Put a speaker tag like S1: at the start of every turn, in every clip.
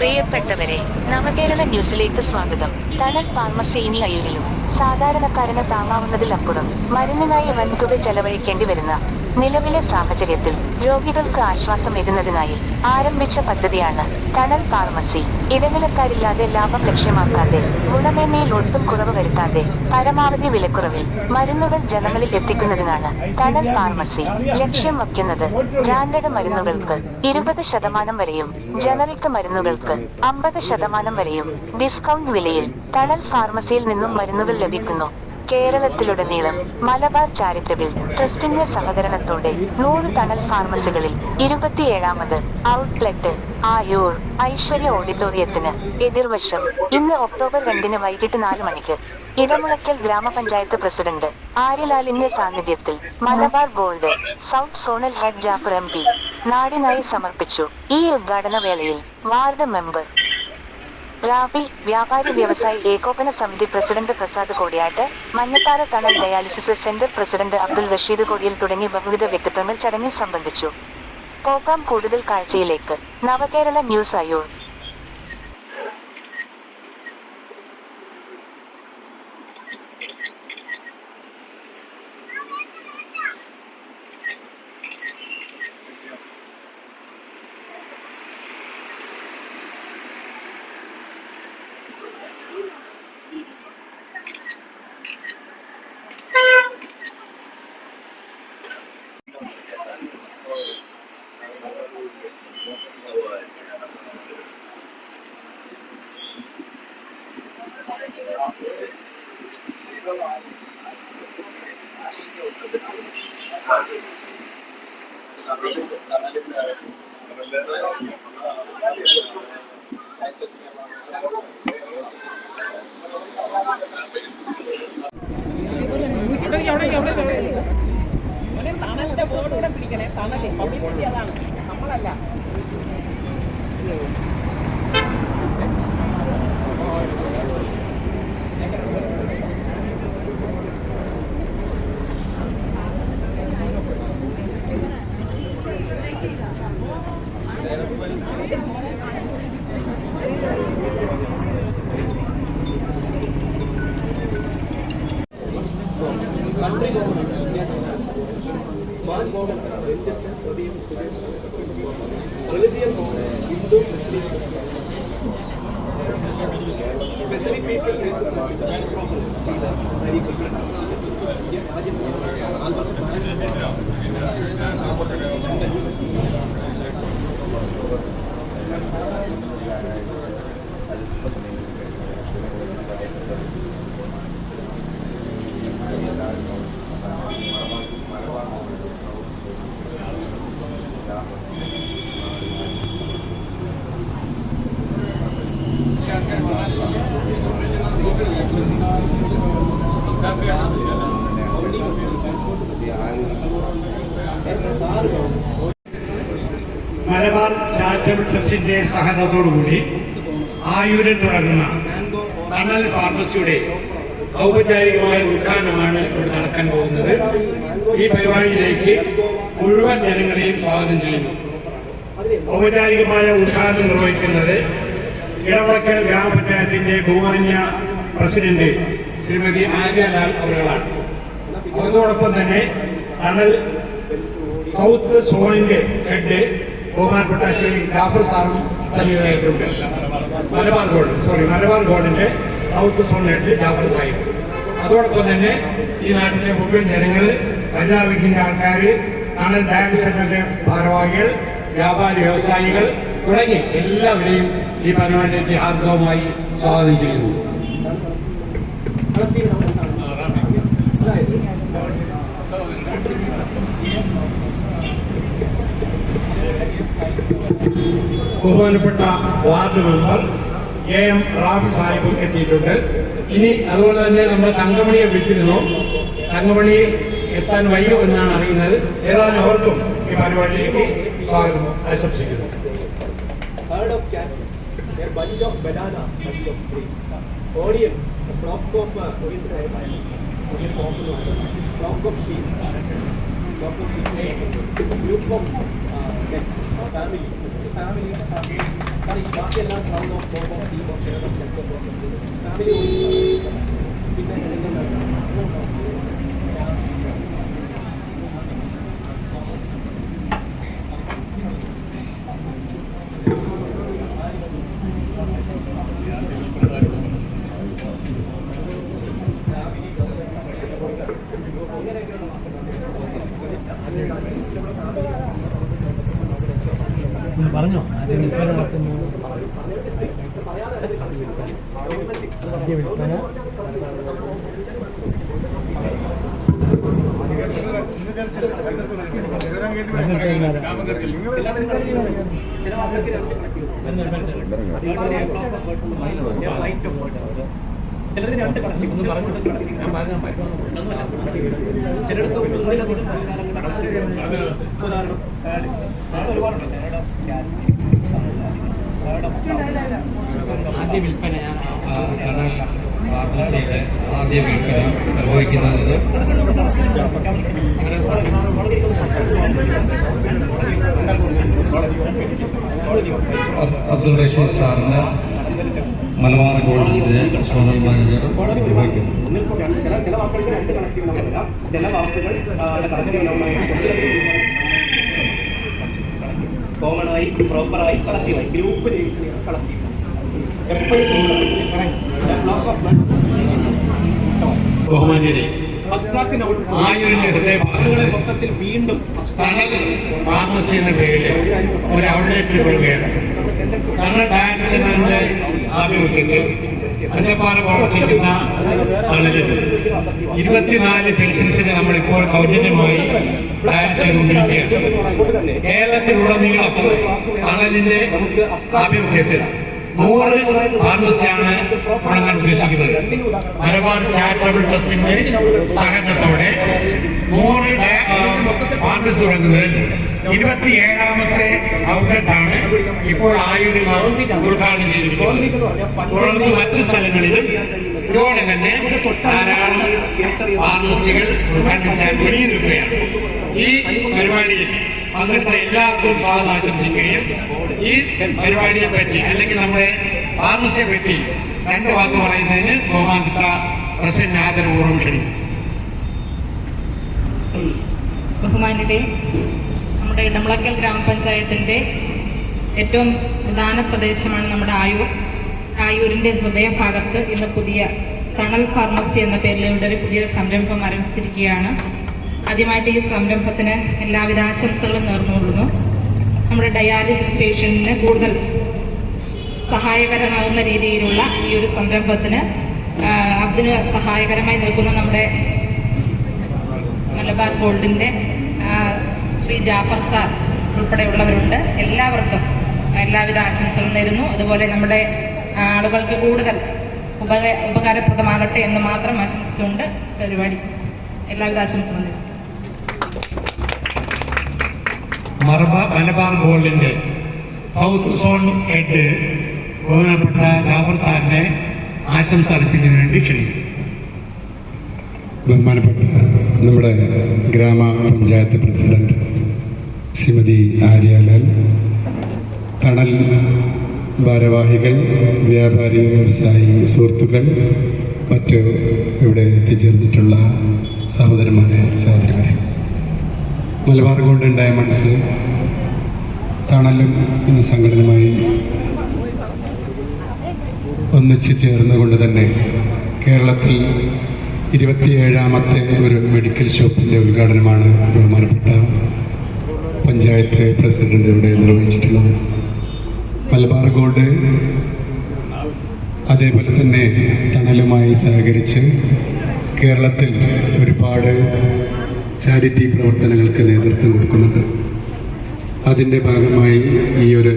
S1: പ്രിയപ്പെട്ടവരെ നവകേരള ന്യൂസിലേക്ക് സ്വാഗതം. തണൽ ഫാർമസി ഇനി സാധാരണക്കാരന് താങ്ങാവുന്നതിലപ്പുറം മരുന്നിനായി വൻതുക ചെലവഴിക്കേണ്ടി വരുന്ന നിലവിലെ സാഹചര്യത്തിൽ രോഗികൾക്ക് ആശ്വാസം ആശ്വാസമേകുന്നതിനായി ആരംഭിച്ച പദ്ധതിയാണ് തണൽ ഫാർമസി. ഇടനിലക്കാരില്ലാതെ ലാഭം ലക്ഷ്യമാക്കാതെ ഗുണമേന്മയിൽ ഒട്ടും കുറവ് വരുത്താതെ പരമാവധി വിലക്കുറവിൽ മരുന്നുകൾ ജനങ്ങളിൽ എത്തിക്കുന്നതിനാണ് തണൽ ഫാർമസി. ലക്ഷ്യം വയ്ക്കുന്നത് ബ്രാൻഡഡ് മരുന്നുകൾക്ക് ഇരുപത് ശതമാനം വരെയും ജനറിക് മരുന്നുകൾക്ക് അമ്പത് ശതമാനം വരെയും ഡിസ്കൗണ്ട് വിലയിൽ തണൽ ഫാർമസിയിൽ നിന്നും മരുന്നുകൾ ലഭിക്കുന്നു. കേരളത്തിലുടനീളം മലബാർ ചാരിറ്റബിൾ ട്രസ്റ്റിന്റെ സഹകരണത്തോടെ നൂറ് തണൽ ഫാർമസികളിൽ ഇരുപത്തിയേഴാമത് ഔട്ട്ലെറ്റ് ആയൂർ ഐശ്വര്യ ഓഡിറ്റോറിയത്തിന് എതിർവശം ഇന്ന് ഒക്ടോബർ രണ്ടിന് വൈകിട്ട് നാല് മണിക്ക് ഇടമുളയ്ക്കൽ ഗ്രാമപഞ്ചായത്ത് പ്രസിഡന്റ് ആര്യലാലിന്റെ സാന്നിധ്യത്തിൽ Malabar board south zonal head Jafar M P നാടിനായി സമർപ്പിച്ചു ഈ ഉദ്ഘാടന വേളയിൽ വാർഡ് മെമ്പർ റാഫി വ്യാപാരി വ്യവസായി ഏകോപന സമിതി president Prasad Kodiyattu Manjappara Thanal dialysis centre president Abdul Rasheed Kodiyil തുടങ്ങി ബഹുവിധ വ്യക്തിത്വങ്ങൾ ചടങ്ങിൽ സംബന്ധിച്ചു. പോകാം കൂടുതൽ കാഴ്ചയിലേക്ക്. നവകേരള ന്യൂസ് അയ്യൂർ.
S2: പിടിക്കണേ തണൽ. പബ്ലിസിറ്റി അതാണ്. നമ്മളല്ല.
S3: country
S4: ട്രസ്റ്റിന്റെ സഹകരണത്തോടുകൂടി ആയൂരിൽ തുടങ്ങുന്ന തണൽ ഫാർമസിയുടെ ഔപചാരികമായ ഉദ്ഘാടനമാണ് ഇവിടെ നടക്കാൻ പോകുന്നത്. ഈ പരിപാടിയിലേക്ക് മുഴുവൻ ജനങ്ങളെയും സ്വാഗതം ചെയ്യുന്നു. ഔപചാരികമായ ഉദ്ഘാടനം നിർവഹിക്കുന്നത് ഇടവളക്കൽ ഗ്രാമപഞ്ചായത്തിന്റെ ബഹുമാന്യ പ്രസിഡന്റ് ശ്രീമതി ആര്യലാൽ അവരുകളാണ്. അതോടൊപ്പം തന്നെ തണൽ സൗത്ത് സോണിന്റെ ഹെഡ് ബഹുമാനപ്പെട്ട ശ്രീ ജാഫർ സാറും സന്നിഹിതരായിട്ടുണ്ട് മലബാർ ഗോൾഡ് സോറി മലബാർ ഗോൾഡിന്റെ south zone head Jafar Sahib. അതോടൊപ്പം തന്നെ ഈ നാട്ടിലെ മുഴുവൻ ജനങ്ങൾ പഞ്ചാബിന്റെ ആൾക്കാർ നാടൻ ബാങ്ക് സെന്ററിന്റെ ഭാരവാഹികൾ വ്യാപാരി വ്യവസായികൾ തുടങ്ങി എല്ലാവരെയും ഈ പരിപാടിയിലേക്ക് ഹാർദവുമായി സ്വാഗതം ചെയ്യുന്നു. ബഹുമാനപ്പെട്ട ward member A M Rafi സാഹിബും എത്തിയിട്ടുണ്ട്. ഇനി അതുപോലെ തന്നെ നമ്മൾ തങ്കമണിയെ വിളിച്ചിരുന്നു. തങ്കമണി എത്താൻ വയ്യോ എന്നാണ് അറിയുന്നത്. ഏതാനും അവർക്കും ഈ പരിപാടിയിലേക്ക് സ്വാഗതം ആശംസിക്കുന്നു.
S3: ഓഡിയൻസ് ఫ్యామిలీ
S5: ఫ్యామిలీ కానీ బాకీ ఎలా ప్రాబ్లమ్స్ ప్రాబ్లమ్స్
S3: ఈ ప్రాబ్లమ్స్ ఫ్యామిలీ രണ്ട്
S5: ഒന്ന്
S3: ഒന്നിലധികം
S5: ആദ്യ വിൽപ്പന ഞാൻ ഫാർമസിയുടെ ആദ്യ വീട്ടിൽ നിർവഹിക്കുന്നത് അബ്ദുൾ റഷീദ് സാറിന് മലബാർ ഗോൾഡിന്റെ സോണൽ മാനേജർ നിർവഹിക്കുന്നു.
S3: കോമണായി പ്രോപ്പറായി കളക്റ്റീവായി ഗ്രൂപ്പ് കളക്റ്റീവ്
S4: ബഹുമാന്യരെ ആയൂരിന്റെ
S3: വാക്കുകളെ മൊത്തത്തിൽ വീണ്ടും
S4: തണൽ ഫാർമസി എന്ന പേരിൽ ഒരു ഔട്ട്ലെറ്റ് വരികയാണ് തണൽ ഡയൻസ് ആഭിമുഖ്യത്തിൽ അഞ്ചപ്പാറ പ്രവർത്തിക്കുന്ന ആളുകൾ. ഇരുപത്തിനാല് പെൻഷൻസിന് നമ്മളിപ്പോൾ സൗജന്യമായി ഡയൻസ് ചെയ്തുകൊണ്ടിരിക്കുകയാണ് കേരളത്തിലുടനീളം തണലിന്റെ ആഭിമുഖ്യത്തിൽ നൂറ് ഫാർമസിയാണ് തുടങ്ങാൻ ഉദ്ദേശിക്കുന്നത്. മലബാർ ചാരിറ്റബിൾ ട്രസ്റ്റിന്റെ സഹകരണത്തോടെ നൂറ് ഫാർമസി തുടങ്ങുന്നതിൽ ഔട്ട്ലെറ്റ് ആണ് ഇപ്പോൾ നാം ഉദ്ഘാടനം ചെയ്തിരിക്കുന്നത്. തുടർന്ന് മറ്റ് സ്ഥലങ്ങളിലും ഇതോടെ തന്നെ ധാരാളം ഫാർമസികൾ ഉദ്ഘാടനം ചെയ്യാൻ ഒരുങ്ങിയിരിക്കുകയാണ് ഈ പരിപാടിയിൽ പങ്കെടുത്ത എല്ലാവർക്കും സ്വാഗതം. ആശംസിക്കുകയും ഈ പരിപാടിയെ പറ്റി അല്ലെങ്കിൽ നമ്മുടെ ഫാർമസിയെ പറ്റി രണ്ട് വാക്ക് പറയുന്നതിന് ബഹുമാനപ്പെട്ട പ്രസിഡന്റ് ആദരപൂർവം ക്ഷണിക്കും
S6: ബഹുമാന്യരെ നമ്മുടെ ഇടമുളക്കൽ ഗ്രാമപഞ്ചായത്തിന്റെ ഏറ്റവും പ്രധാന പ്രദേശമാണ് നമ്മുടെ ആയൂർ. ആയൂരിന്റെ ഹൃദയഭാഗത്ത് ഇന്ന് പുതിയ തണൽ ഫാർമസി എന്ന പേരിൽ ഇവിടെ ഒരു പുതിയൊരു സംരംഭം ആരംഭിച്ചിരിക്കുകയാണ്. ആദ്യമായിട്ട് ഈ സംരംഭത്തിന് എല്ലാവിധ ആശംസകളും നേർന്നുകൊള്ളുന്നു. നമ്മുടെ ഡയാലിസിസ് പേഷ്യന്റിന് കൂടുതൽ സഹായകരമാകുന്ന രീതിയിലുള്ള ഈ ഒരു സംരംഭത്തിന് അതിന് സഹായകരമായി നിൽക്കുന്ന നമ്മുടെ മലബാർ ഗോൾഡിന്റെ ശ്രീ ജാഫർ സാർ ഉൾപ്പെടെയുള്ളവരുണ്ട്. എല്ലാവർക്കും എല്ലാവിധ ആശംസകളും നേരുന്നു. അതുപോലെ നമ്മുടെ ആളുകൾക്ക് കൂടുതൽ ഉപക ഉപകാരപ്രദമാകട്ടെ എന്ന് മാത്രം ആശംസിച്ചുകൊണ്ട് പരിപാടി എല്ലാവിധ ആശംസകളും നേരുന്നു.
S4: മറബ മലബാർ ഗോൾഡിന്റെ സൗത്ത് സോൺ ഹെഡ് ബഹുമാനപ്പെട്ട ജാഫർ സാറിനെ ആശംസ അർപ്പിക്കുന്നതിന് വേണ്ടി ക്ഷണിക്കും
S7: ബഹുമാനപ്പെട്ട നമ്മുടെ ഗ്രാമപഞ്ചായത്ത് പ്രസിഡന്റ് ശ്രീമതി ആര്യാലാൽ തണൽ ഭാരവാഹികൾ വ്യാപാരി വ്യവസായി സുഹൃത്തുക്കൾ മറ്റു ഇവിടെ എത്തിച്ചേർന്നിട്ടുള്ള സഹോദരന്മാരെ സഹോദരിമാരെ. മലബാർ ഗോൾഡൻ ഡയമണ്ട്സ് തണലും എന്ന സംഘടനയുമായി ഒന്നിച്ചു ചേർന്നുകൊണ്ട് തന്നെ കേരളത്തിൽ ഇരുപത്തിയേഴാമത്തെ ഒരു മെഡിക്കൽ ഷോപ്പിന്റെ ഉദ്ഘാടനമാണ് ബഹുമാനപ്പെട്ട പഞ്ചായത്ത് പ്രസിഡന്റ് ഇവിടെ നിർവഹിച്ചിട്ടുള്ളത്. മലബാർ ഗോൾഡ് അതേപോലെ തന്നെ തണലുമായി സഹകരിച്ച് കേരളത്തിൽ ഒരുപാട് ചാരിറ്റി പ്രവർത്തനങ്ങൾക്ക് നേതൃത്വം കൊടുക്കുന്നത് അതിന്റെ ഭാഗമായി ഈ ഒരു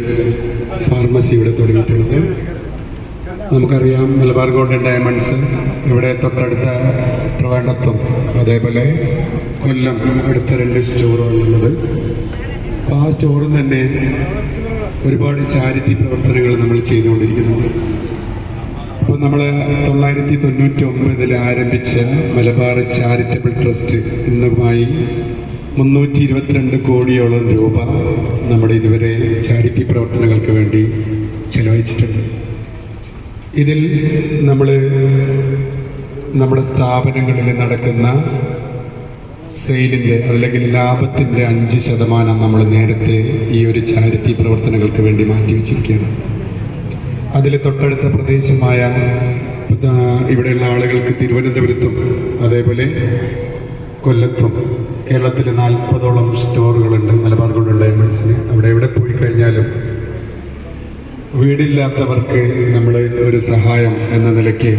S7: ഫാർമസി ഇവിടെ തുടങ്ങിയിട്ടുള്ളത് നമുക്കറിയാം മലബാർ ഗോൾഡൻ ഡയമണ്ട്സ് ഇവിടെ തൊട്ടടുത്ത ട്രിവാൻഡത്തും അതേപോലെ കൊല്ലം അടുത്ത രണ്ട് സ്റ്റോറുകളുള്ളത് അപ്പോൾ ആ സ്റ്റോറിൽ തന്നെ ഒരുപാട് ചാരിറ്റി പ്രവർത്തനങ്ങൾ നമ്മൾ ചെയ്തുകൊണ്ടിരിക്കുന്നുണ്ട് അപ്പോൾ നമ്മൾ തൊള്ളായിരത്തി തൊണ്ണൂറ്റി ഒമ്പതിൽ ആരംഭിച്ച മലബാർ ചാരിറ്റബിൾ ട്രസ്റ്റ് ഇന്നുമായി മുന്നൂറ്റി ഇരുപത്തിരണ്ട് കോടിയോളം രൂപ നമ്മുടെ ഇതുവരെ ചാരിറ്റി പ്രവർത്തനങ്ങൾക്ക് വേണ്ടി ചെലവഴിച്ചിട്ടുണ്ട്. ഇതിൽ നമ്മൾ നമ്മുടെ സ്ഥാപനങ്ങളിൽ നടക്കുന്ന സെയിലിന്റെ അല്ലെങ്കിൽ ലാഭത്തിന്റെ അഞ്ച് ശതമാനം നമ്മൾ നേരത്തെ ഈ ഒരു ചാരിറ്റി പ്രവർത്തനങ്ങൾക്ക് വേണ്ടി മാറ്റിവെച്ചിരിക്കുകയാണ്. അതിൽ തൊട്ടടുത്ത പ്രദേശമായ ഇവിടെയുള്ള ആളുകൾക്ക് തിരുവനന്തപുരത്തും അതേപോലെ കൊല്ലത്തും കേരളത്തിൽ നാൽപ്പതോളം സ്റ്റോറുകളുണ്ട് മലബാർ ഗോൾഡ് ഡയമണ്ട്സിന് അവിടെ എവിടെ പോയി കഴിഞ്ഞാലും വീടില്ലാത്തവർക്ക് നമ്മൾ ഒരു സഹായം എന്ന നിലയ്ക്ക്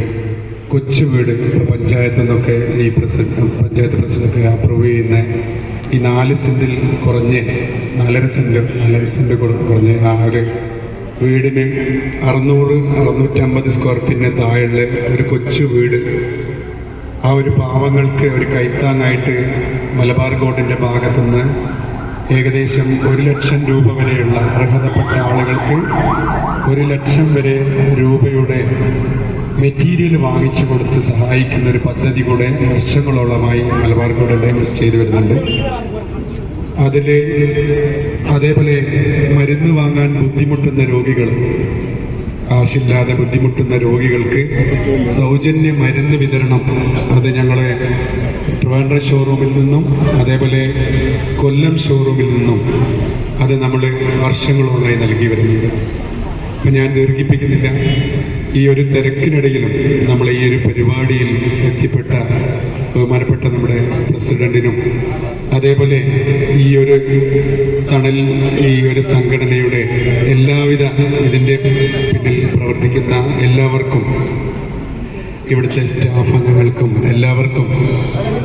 S7: കൊച്ചു വീട് ഇപ്പോൾ പഞ്ചായത്തിൽ നിന്നൊക്കെ ഈ പ്രസിഡന്റ് പഞ്ചായത്ത് പ്രസിഡന്റ് അപ്രൂവ് ചെയ്യുന്ന ഈ നാല് സെന്റിൽ കുറഞ്ഞ് നാലര സെന്റ് നാലര സെന്റ് കുറഞ്ഞ് ആ ഒരു വീടിന് അറുന്നൂറ് അറുന്നൂറ്റമ്പത് സ്ക്വയർ ഫീറ്റിന് താഴെയുള്ള ഒരു കൊച്ചു വീട്. ആ ഒരു പാവങ്ങൾക്ക് ഒരു കൈത്താങ്ങായിട്ട് മലബാർ ഗോൾഡിന്റെ ഭാഗത്തുനിന്ന് ഏകദേശം ഒരു ലക്ഷം രൂപ വരെയുള്ള അർഹതപ്പെട്ട ആളുകൾക്ക് ഒരു ലക്ഷം വരെ രൂപയുടെ മെറ്റീരിയൽ വാങ്ങിച്ചു കൊടുത്ത് സഹായിക്കുന്ന ഒരു പദ്ധതി കൂടെ വർഷങ്ങളോളമായി മലബാർ ബോർഡ് ഡയമണ്ട്സ് ചെയ്തു വരുന്നുണ്ട്. അതിൽ അതേപോലെ മരുന്ന് വാങ്ങാൻ ബുദ്ധിമുട്ടുന്ന രോഗികൾ കാശില്ലാതെ ബുദ്ധിമുട്ടുന്ന രോഗികൾക്ക് സൗജന്യ മരുന്ന് വിതരണം. അത് ഞങ്ങളെ ട്രിവാൻഡ്രം ഷോറൂമിൽ നിന്നും അതേപോലെ കൊല്ലം ഷോറൂമിൽ നിന്നും അത് നമ്മൾ വർഷങ്ങളോളായി നൽകി വരുന്നുണ്ട്. അപ്പം ഞാൻ ദീർഘിപ്പിക്കുന്നില്ല. ഈ ഒരു തിരക്കിനിടയിലും നമ്മൾ ഈ ഒരു പരിപാടിയിൽ എത്തിപ്പെട്ട ബഹുമാനപ്പെട്ട നമ്മുടെ പ്രസിഡന്റിനും അതേപോലെ ഈ ഒരു തണൽ ഈ ഒരു സംഘടനയുടെ എല്ലാവിധ ഇതിന്റെ പിന്നിൽ പ്രവർത്തിക്കുന്ന എല്ലാവർക്കും ഇവിടുത്തെ സ്റ്റാഫ് അംഗങ്ങൾക്കും എല്ലാവർക്കും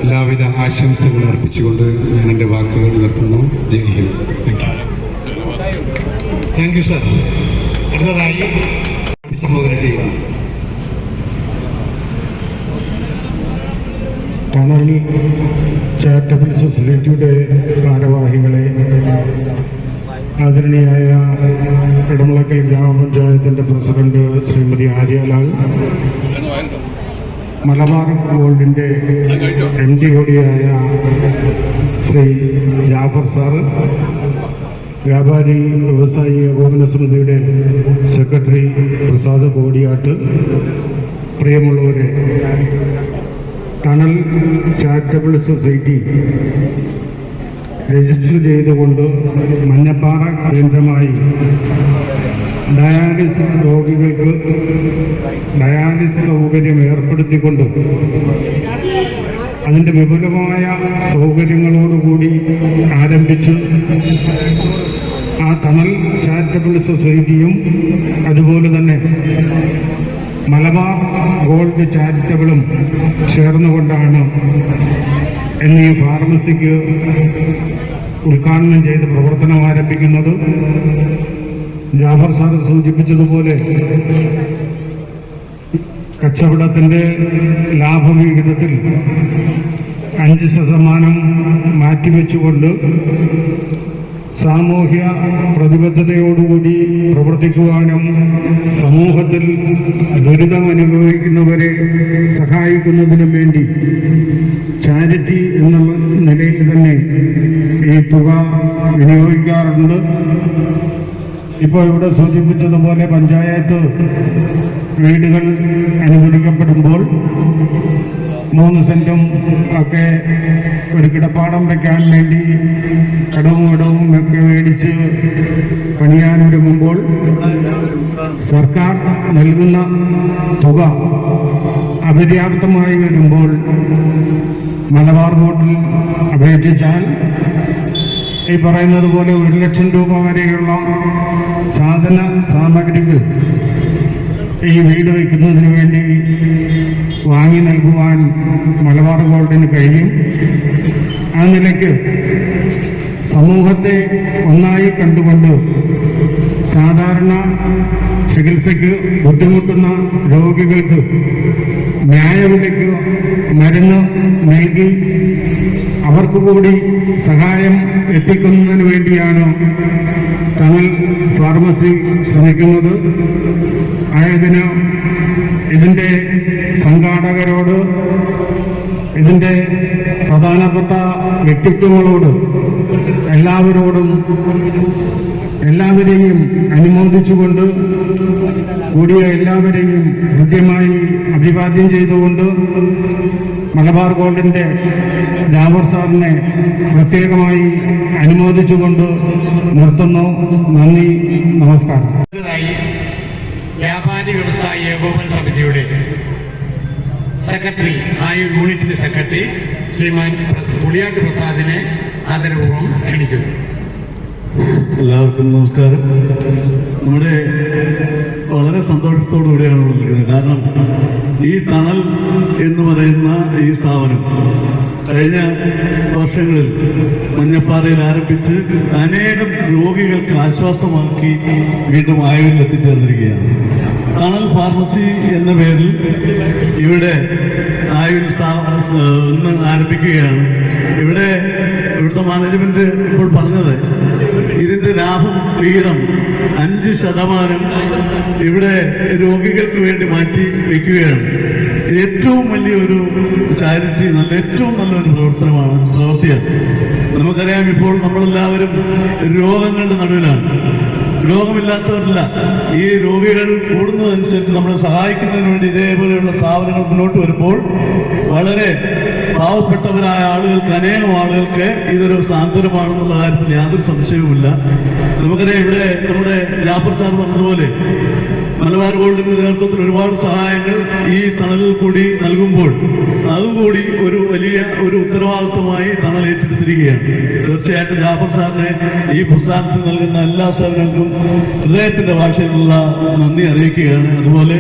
S7: എല്ലാവിധ ആശംസകൾ അർപ്പിച്ചുകൊണ്ട് ഞാൻ എന്റെ വാക്കുകൾ നിർത്തുന്നു. Jai Hind. Thank you
S4: thank you sir അടുത്തതായി അഭിസംബോധന ചെയ്യുന്നു.
S8: ടണൽ ചാരിറ്റബിൾ സൊസൈറ്റിയുടെ ഭാരവാഹികളെ ആദരണീയായ ഇടമുളക്കൽ ഗ്രാമപഞ്ചായത്തിന്റെ പ്രസിഡന്റ് ശ്രീമതി ആര്യലാൽ മലബാർ ഗോൾഡിന്റെ എം ഡി കൂടിയായ ശ്രീ ജാഫർ സാർ വ്യാപാരി വ്യവസായി ഏകോപന സമിതിയുടെ സെക്രട്ടറി പ്രസാദ് കോടിയാട്ട് പ്രിയമുള്ളവരെ ടണൽ ചാരിറ്റബിൾ സൊസൈറ്റി രജിസ്റ്റർ ചെയ്തുകൊണ്ട് മഞ്ഞപ്പാറ കേന്ദ്രമായി ഡയാലിസിസ് രോഗികൾക്ക് ഡയാലിസിസ് സൗകര്യം ഏർപ്പെടുത്തിക്കൊണ്ട് അതിന്റെ വിപുലമായ സൗകര്യങ്ങളോടുകൂടി ആരംഭിച്ച് ആ തണൽ ചാരിറ്റബിൾ സൊസൈറ്റിയും അതുപോലെ തന്നെ മലബാർ ഗോൾഡ് ചാരിറ്റബിളും ചേർന്നുകൊണ്ടാണ് എന്നീ ഫാർമസിക്ക് ഉദ്ഘാടനം ചെയ്ത് പ്രവർത്തനം ആരംഭിക്കുന്നത്. ജാഫർ സാർ സൂചിപ്പിച്ചതുപോലെ കച്ചവടത്തിന്റെ ലാഭവിഹിതത്തിൽ അഞ്ച് ശതമാനം മാറ്റിവെച്ചുകൊണ്ട് സാമൂഹ്യ പ്രതിബദ്ധതയോടുകൂടി പ്രവർത്തിക്കുവാനും സമൂഹത്തിൽ ദുരിതം അനുഭവിക്കുന്നവരെ സഹായിക്കുന്നതിനും വേണ്ടി ചാരിറ്റി എന്ന നിലയിൽ തന്നെ ഈ തുക വിനിയോഗിക്കാറുണ്ട്. ഇപ്പോൾ ഇവിടെ സൂചിപ്പിച്ചതുപോലെ പഞ്ചായത്ത് വീടുകൾ അനുവദിക്കപ്പെടുമ്പോൾ മൂന്ന് സെന്റും ഒക്കെ ഒരു കിടപ്പാടം വെക്കാൻ വേണ്ടി കടവും ഇടവും ഒക്കെ മേടിച്ച് പണിയാനൊരുങ്ങുമ്പോൾ സർക്കാർ നൽകുന്ന തുക അപര്യാപ്തമായി വരുമ്പോൾ മലബാർ ബോർഡിൽ അപേക്ഷിച്ചാൽ ഈ പറയുന്നത് പോലെ ഒരു ലക്ഷം രൂപ വരെയുള്ള സാധന സാമഗ്രികൾ ഈ വീട് വയ്ക്കുന്നതിന് വേണ്ടി വാങ്ങി നൽകുവാൻ മലബാർ ഗോൾഡിന് കഴിയും. ആ നിലയ്ക്ക് സമൂഹത്തെ ഒന്നായി കണ്ടുകൊണ്ട് സാധാരണ ചികിത്സയ്ക്ക് ബുദ്ധിമുട്ടുന്ന രോഗികൾക്ക് ന്യായവിലയ്ക്ക് മരുന്ന് നൽകി അവർക്ക് കൂടി സഹായം എത്തിക്കുന്നതിന് വേണ്ടിയാണ് തമിഴ് ഫാർമസി ശ്രമിക്കുന്നത്. ആയതിന് ഇതിന്റെ സംഘാടകരോട് ഇതിന്റെ പ്രധാനപ്പെട്ട വ്യക്തിത്വങ്ങളോട് എല്ലാവരോടും എല്ലാവരെയും അനുമോദിച്ചുകൊണ്ട് കൂടിയ എല്ലാവരെയും ഹൃദ്യമായി അഭിവാദ്യം ചെയ്തുകൊണ്ട് മലബാർ ഗോൾഡിന്റെ ജാബർ സാറിനെ പ്രത്യേകമായി അനുമോദിച്ചുകൊണ്ട് നിർത്തുന്നു. നന്ദി നമസ്കാരം.
S4: വ്യാപാരി വ്യവസായ ഏകോപന സമിതിയുടെ സെക്രട്ടറി ആ യൂണിറ്റിന്റെ സെക്രട്ടറി ശ്രീമാൻ പ്രസ്- പുളിയാട്ട് പ്രസാദിനെ ആദരപൂർവം ക്ഷണിക്കുന്നു.
S9: എല്ലാവർക്കും നമസ്കാരം. നമ്മുടെ വളരെ സന്തോഷത്തോടു കൂടിയാണ് വന്നിരിക്കുന്നത്. നിൽക്കുന്നത് കാരണം ഈ തണൽ എന്ന് പറയുന്ന ഈ സ്ഥാപനം കഴിഞ്ഞ വർഷങ്ങളിൽ മഞ്ഞപ്പാറയിൽ ആരംഭിച്ച് അനേകം രോഗികൾക്ക് ആശ്വാസമാക്കി വീണ്ടും ആയുവിൽ എത്തിച്ചേർന്നിരിക്കുകയാണ്. തണൽ ഫാർമസി എന്ന പേരിൽ ഇവിടെ ആയുൽ ഇന്ന് ആരംഭിക്കുകയാണ്. ഇവിടെ ഇവിടുത്തെ മാനേജ്മെന്റ് ഇപ്പോൾ പറഞ്ഞത് ഇതിന്റെ ലാഭം വിഹിതം അഞ്ച് ശതമാനം ഇവിടെ രോഗികൾക്ക് വേണ്ടി മാറ്റി വെക്കുകയാണ്. ഇത് ഏറ്റവും വലിയൊരു ചാരിറ്റി നല്ല ഏറ്റവും നല്ലൊരു പ്രവർത്തനമാണ് പ്രവൃത്തിയാണ് നമുക്കറിയാം ഇപ്പോൾ നമ്മളെല്ലാവരും രോഗങ്ങളുടെ നടുവിലാണ്. രോഗമില്ലാത്തവരില്ല. ഈ രോഗികൾ കൂടുന്നതനുസരിച്ച് നമ്മളെ സഹായിക്കുന്നതിന് വേണ്ടി ഇതേപോലെയുള്ള സ്ഥാപനങ്ങൾ മുന്നോട്ട് വരുമ്പോൾ വളരെ പാവപ്പെട്ടവരായ ആളുകൾക്ക് അനേകം ആളുകൾക്ക് ഇതൊരു സാന്ത്വനമാണെന്നുള്ള കാര്യത്തിൽ യാതൊരു സംശയവുമില്ല. നമുക്കറിയാം ഇവിടെ നമ്മുടെ ജാഫർ സാർ പറഞ്ഞതുപോലെ മലബാർ ഗോൾഡിന്റെ നേതൃത്വത്തിൽ ഒരുപാട് സഹായങ്ങൾ ഈ തണലിൽ കൂടി നൽകുമ്പോൾ അതുകൂടി ഒരു വലിയ ഒരു ഉത്തരവാദിത്വമായി തണൽ ഏറ്റെടുത്തിരിക്കുകയാണ്. തീർച്ചയായിട്ടും ജാഫർ സാറിനെ ഈ പ്രസ്ഥാനത്തിൽ നൽകുന്ന എല്ലാ സേവനങ്ങൾക്കും ഹൃദയത്തിന്റെ ഭാഷയിലുള്ള നന്ദി അറിയിക്കുകയാണ്. അതുപോലെ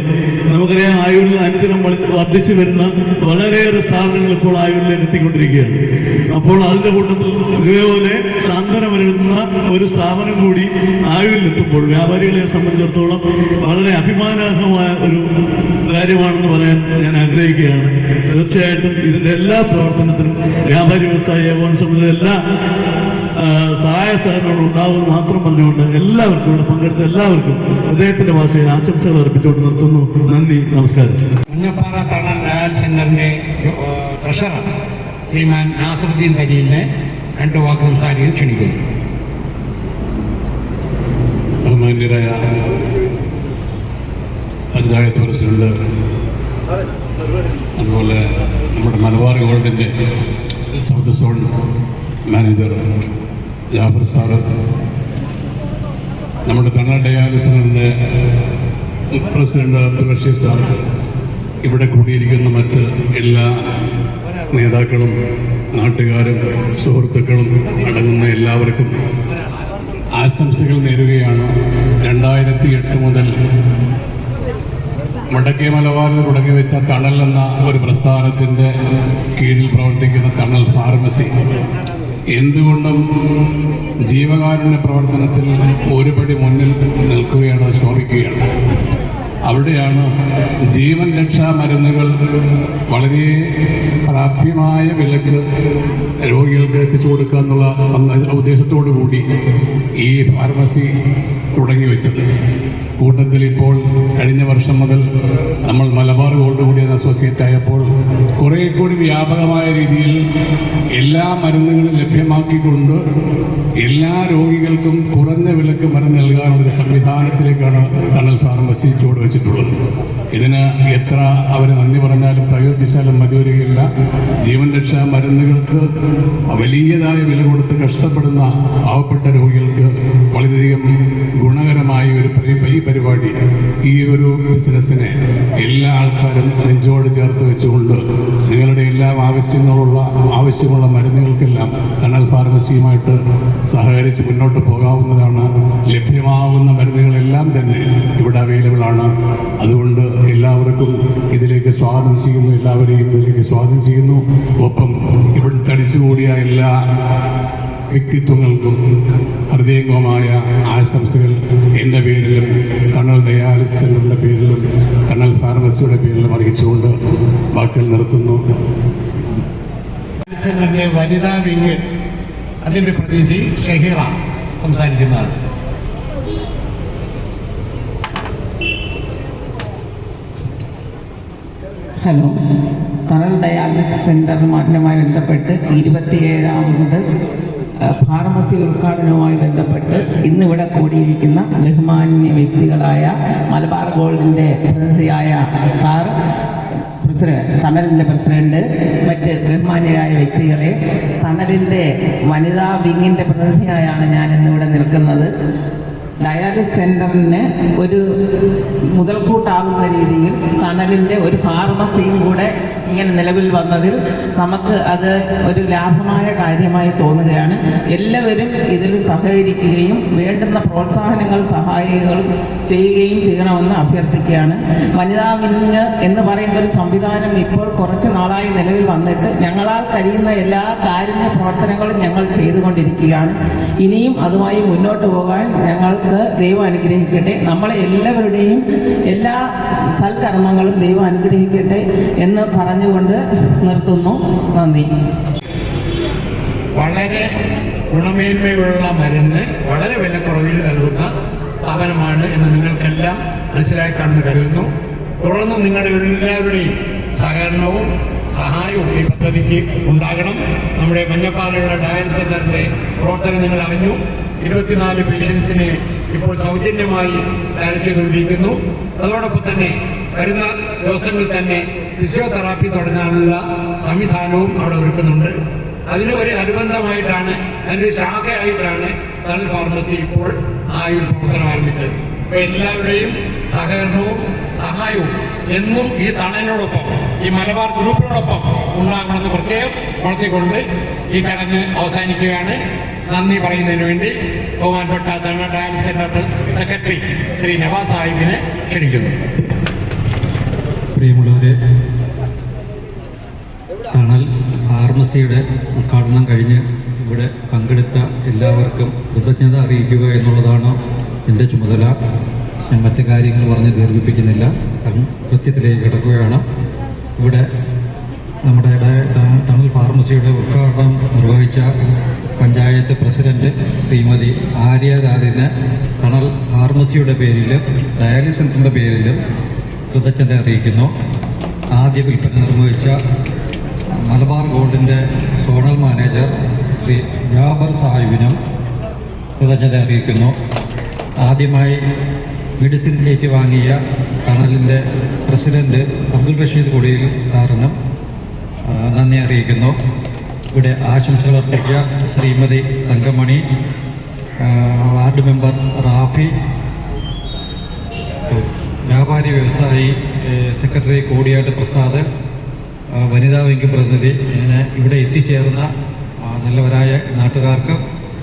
S9: നമുക്കറിയാം ആയുരിൽ അനുദിനം വർദ്ധിച്ചു വരുന്ന വളരെയേറെ സ്ഥാപനങ്ങൾ ഇപ്പോൾ ആയുരിലേക്ക് എത്തിക്കൊണ്ടിരിക്കുകയാണ്. അപ്പോൾ അതിന്റെ കൂട്ടത്തിൽ ഇതേപോലെ സാന്ത്വനമരുന്ന ഒരു സ്ഥാപനം കൂടി ആയുരിലെത്തുമ്പോൾ വ്യാപാരികളെ സംബന്ധിച്ചിടത്തോളം വളരെ അഭിമാനാർഹമായ ഒരു കാര്യമാണെന്ന് പറയാൻ ഞാൻ ആഗ്രഹിക്കുകയാണ്. തീർച്ചയായിട്ടും ഇതിന്റെ എല്ലാ പ്രവർത്തനത്തിനും വ്യാപാരി വ്യവസായ ഏകോപന സമിതിയുടെ എല്ലാ സഹായ സഹകരണങ്ങൾ ഉണ്ടാവുമെന്ന് മാത്രം പറഞ്ഞുകൊണ്ട് എല്ലാവർക്കും ഇവിടെ പങ്കെടുത്ത എല്ലാവർക്കും ഹൃദയത്തിന്റെ ഭാഷയിൽ ആശംസകൾ അർപ്പിച്ചുകൊണ്ട് നിർത്തുന്നു. നന്ദി നമസ്കാരം.
S4: മഞ്ഞപ്പാറ തണൽ സെന്ററിന്റെ ട്രഷറർ ശ്രീമാൻ നാസറുദ്ദീൻ തരീലിനെ രണ്ട് വാക്ക് സംസാരിക്കാൻ ക്ഷണിക്കുന്നു.
S10: ബഹുമാന്യരായ പഞ്ചായത്ത് പ്രസിഡന്റ് അതുപോലെ നമ്മുടെ മലബാർ ഗോൾഡിന്റെ സൗത്ത് സോൺ മാനേജർ ജാഫർ നമ്മുടെ കണ്ണ ഡയാലിസിന്റെ പ്രസിഡന്റ് അബ്ദുൽ റഷീദ് സാർ ഇവിടെ കൂടിയിരിക്കുന്ന മറ്റ് എല്ലാ നേതാക്കളും നാട്ടുകാരും സുഹൃത്തുക്കളും അടങ്ങുന്ന എല്ലാവർക്കും ആശംസകൾ നേരുകയാണ്. രണ്ടായിരത്തി എട്ട് മുതൽ വടക്കേ മലബാറിൽ തുടങ്ങി വെച്ച തണൽ എന്ന ഒരു പ്രസ്ഥാനത്തിന്റെ കീഴിൽ പ്രവർത്തിക്കുന്ന തണൽ ഫാർമസി എന്തുകൊണ്ടും ജീവകാരുണ്യ പ്രവർത്തനത്തിൽ ഒരുപടി മുന്നിൽ നിൽക്കുകയാണ് ശോഭിക്കുകയാണ്. അവിടെയാണ് ജീവൻ രക്ഷാ മരുന്നുകൾ വളരെ പ്രാപ്യമായ വിലക്ക് രോഗികൾക്ക് എത്തിച്ചു കൊടുക്കുക എന്നുള്ള ഉദ്ദേശത്തോടു കൂടി ഈ ഫാർമസി തുടങ്ങി വെച്ചത്. കൂട്ടത്തിൽ ഇപ്പോൾ കഴിഞ്ഞ വർഷം മുതൽ നമ്മൾ മലബാർ ഗോൾഡ് കൂടി അസോസിയേറ്റ് ആയപ്പോൾ കുറേ കൂടി വ്യാപകമായ രീതിയിൽ എല്ലാ മരുന്നുകളും ലഭ്യമാക്കിക്കൊണ്ട് എല്ലാ രോഗികൾക്കും കുറഞ്ഞ വിലക്ക് മരുന്ന് നൽകാനുള്ളൊരു സംവിധാനത്തിലേക്കാണ് തണൽ ഫാർമസി ചുവട് വെച്ചിട്ടുള്ളത് ഇതിന് എത്ര അവർ നന്ദി പറഞ്ഞാലും പ്രകീർത്തിച്ചാലും മതി വരികയില്ല ജീവൻ രക്ഷാ മരുന്നുകൾക്ക് വലിയതായ വില കൊടുത്ത് കഷ്ടപ്പെടുന്ന പാവപ്പെട്ട രോഗികൾക്ക് വളരെയധികം ഗുണകരമായ ഒരു ഈ പരിപാടി ഈ ഒരു ബിസിനസ്സിനെ എല്ലാ ആൾക്കാരും നെഞ്ചോട് ചേർത്ത് വെച്ചുകൊണ്ട് നിങ്ങളുടെ എല്ലാ ആവശ്യങ്ങളുള്ള ആവശ്യമുള്ള മരുന്നുകൾക്കെല്ലാം തണൽ ഫാർമസിയുമായിട്ട് സഹകരിച്ച് മുന്നോട്ട് പോകാവുന്നതാണ്. ലഭ്യമാവുന്ന മരുന്നുകളെല്ലാം തന്നെ ഇവിടെ അവൈലബിൾ ആണ് അതുകൊണ്ട് എല്ലാവർക്കും ഇതിലേക്ക് സ്വാഗതം ചെയ്യുന്നു. എല്ലാവരെയും ഇതിലേക്ക് സ്വാഗതം ചെയ്യുന്നു. ഒപ്പം ഇവിടെ തടിച്ചുകൂടിയ എല്ലാ വ്യക്തിത്വങ്ങൾക്കും ഹൃദയംഗമായ ആശംസകൾ. എന്റെ പേരിലും തണൽ ഡയാലിസിസ് പേരിലും തണൽ ഫാർമസിയുടെ പേരിലും അറിയിച്ചുകൊണ്ട് വാക്കുകൾ നിർത്തുന്നു.
S4: വനിതാ വിങ് അതിന്റെ പ്രതിനിധി ഷഹീറ സംസാരിക്കുന്നതാണ്.
S2: ഹലോ. തണൽ ഡയാലിസിസ് സെന്ററുമായി ബന്ധപ്പെട്ട് ഇരുപത്തിയേഴാമത് ഫാർമസി ഉദ്ഘാടനവുമായി ബന്ധപ്പെട്ട് ഇന്നിവിടെ കൂടിയിരിക്കുന്ന ബഹുമാന്യ വ്യക്തികളായ മലബാർ ഗോൾഡിന്റെ പ്രതിനിധിയായ സാർ പ്രസിഡന്റ് തണലിന്റെ പ്രസിഡന്റ് മറ്റ് ബഹുമാന്യരായ വ്യക്തികളെ തണലിന്റെ വനിതാ വിങ്ങിന്റെ പ്രതിനിധിയായാണ് ഞാൻ ഇന്നിവിടെ നിൽക്കുന്നത്. ഡയാലിസ് സെന്ററിന് ഒരു മുതൽക്കൂട്ടാകുന്ന രീതിയിൽ തണലിന്റെ ഒരു ഫാർമസിയും കൂടെ ഇങ്ങനെ നിലവിൽ വന്നതിൽ നമുക്ക് അത് ഒരു ലാഭമായ കാര്യമായി തോന്നുകയാണ്. എല്ലാവരും ഇതിൽ സഹകരിക്കുകയും വേണ്ടുന്ന പ്രോത്സാഹനങ്ങൾ സഹായികളും ചെയ്യുകയും ചെയ്യണമെന്ന് അഭ്യർത്ഥിക്കുകയാണ്. വനിതാ വിങ് എന്ന് പറയുന്ന ഒരു സംവിധാനം ഇപ്പോൾ കുറച്ച് നാളായി നിലവിൽ വന്നിട്ട് ഞങ്ങളാൽ കഴിയുന്ന എല്ലാ കാരുണ്യ പ്രവർത്തനങ്ങളും ഞങ്ങൾ ചെയ്തുകൊണ്ടിരിക്കുകയാണ്. ഇനിയും അതുമായി മുന്നോട്ട് പോകാൻ ഞങ്ങൾക്ക് ദൈവം അനുഗ്രഹിക്കട്ടെ. നമ്മളെ എല്ലാവരുടെയും എല്ലാ സൽക്കർമ്മങ്ങളും ദൈവം അനുഗ്രഹിക്കട്ടെ എന്ന് പറഞ്ഞുകൊണ്ട് നിർത്തുന്നു. നന്ദി.
S4: വളരെ ഗുണമേന്മയുള്ള മരുന്ന് വളരെ വിലക്കുറവിൽ നൽകുന്ന സ്ഥാപനമാണ് എന്ന് നിങ്ങൾക്കെല്ലാം മനസ്സിലായി കാണുന്നു കരുതുന്നു. തുടർന്ന് നിങ്ങളുടെ എല്ലാവരുടെയും സഹകരണവും സഹായവും ഈ പദ്ധതിക്ക് ഉണ്ടാകണം. നമ്മുടെ മഞ്ഞപ്പാറയുള്ള ഡയൽ സെന്ററിന്റെ പ്രവർത്തനം നിങ്ങൾ അറിഞ്ഞു. ഇരുപത്തിനാല് പേഷ്യൻസിനെ ഇപ്പോൾ സൗജന്യമായി ഡയലിസ് ചെയ്തുകൊണ്ടിരിക്കുന്നു. അതോടൊപ്പം തന്നെ വരുന്ന ദിവസങ്ങളിൽ തന്നെ ഫിസിയോതെറാപ്പി തുടങ്ങാനുള്ള സംവിധാനവും അവിടെ ഒരുക്കുന്നുണ്ട്. അതിന് ഒരു അനുബന്ധമായിട്ടാണ് അതിന്റെ ശാഖയായിട്ടാണ് തണൽ ഫാർമസി ഇപ്പോൾ ആ ഒരു പ്രവർത്തനം ആരംഭിച്ചത്. അപ്പോൾ എല്ലാവരുടെയും സഹകരണവും സഹായവും എന്നും ഈ തണലിനോടൊപ്പം ഈ മലബാർ ഗ്രൂപ്പിനോടൊപ്പം ഉണ്ടാകണമെന്ന് പ്രത്യേകം വളർത്തിക്കൊണ്ട് ഈ ചടങ്ങ് അവസാനിക്കുകയാണ്. നന്ദി പറയുന്നതിന് വേണ്ടി ബഹുമാൻപെട്ട Thanal dance centre secretary Shri Navas സാഹിബിനെ ക്ഷണിക്കുന്നു.
S5: പ്രിയമുള്ളവരെ തണൽ ഫാർമസിയുടെ ഉദ്ഘാടനം കഴിഞ്ഞ് ഇവിടെ പങ്കെടുത്ത എല്ലാവർക്കും കൃതജ്ഞത അറിയിക്കുക എന്നുള്ളതാണ് എന്റെ ചുമതല. ഞാൻ മറ്റു കാര്യങ്ങൾ പറഞ്ഞ് ദീർഘിപ്പിക്കുന്നില്ല. കാരണം കൃത്യത്തിലേക്ക് കിടക്കുകയാണ്. ഇവിടെ നമ്മുടെ തണൽ ഫാർമസിയുടെ ഉദ്ഘാടനം നിർവഹിച്ച പഞ്ചായത്ത് പ്രസിഡന്റ് ശ്രീമതി ആര്യ ആര്യരാലിന് തണൽ ഫാർമസിയുടെ പേരിലും ഡയാലിസ് സെന്ററിന്റെ പേരിലും കൃതജ്ഞത അറിയിക്കുന്നു. ആദ്യ വിൽപ്പന നിർവഹിച്ച മലബാർ ഗോൾഡിന്റെ സോണൽ മാനേജർ ശ്രീ ജാബർ സാഹിബിനും കൃതജ്ഞത അറിയിക്കുന്നു. ആദ്യമായി മെഡിസിൻ ഏറ്റുവാങ്ങിയ തണലിന്റെ പ്രസിഡന്റ് അബ്ദുൽ റഷീദ് കൊടിയിൽ സാറിനും നന്ദി അറിയിക്കുന്നു. ഇവിടെ ആശംസകൾ അർപ്പിച്ച ശ്രീമതി തങ്കമണി വാർഡ് മെമ്പർ റാഫി വ്യാപാരി വ്യവസായി സെക്രട്ടറി കോടിയാട്ട് പ്രസാദ് വനിതാ വിംഗ് പ്രതിനിധി ഇങ്ങനെ ഇവിടെ എത്തിച്ചേർന്ന നല്ലവരായ നാട്ടുകാർക്കും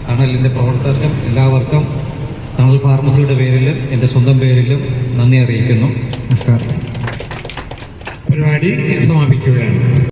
S5: തണലിന്റെ പ്രവർത്തകർക്കും എല്ലാവർക്കും തണൽ ഫാർമസിയുടെ പേരിലും എന്റെ സ്വന്തം പേരിലും നന്ദി അറിയിക്കുന്നു. നമസ്കാരം.
S4: പരിപാടി സമാപിക്കുകയാണ്.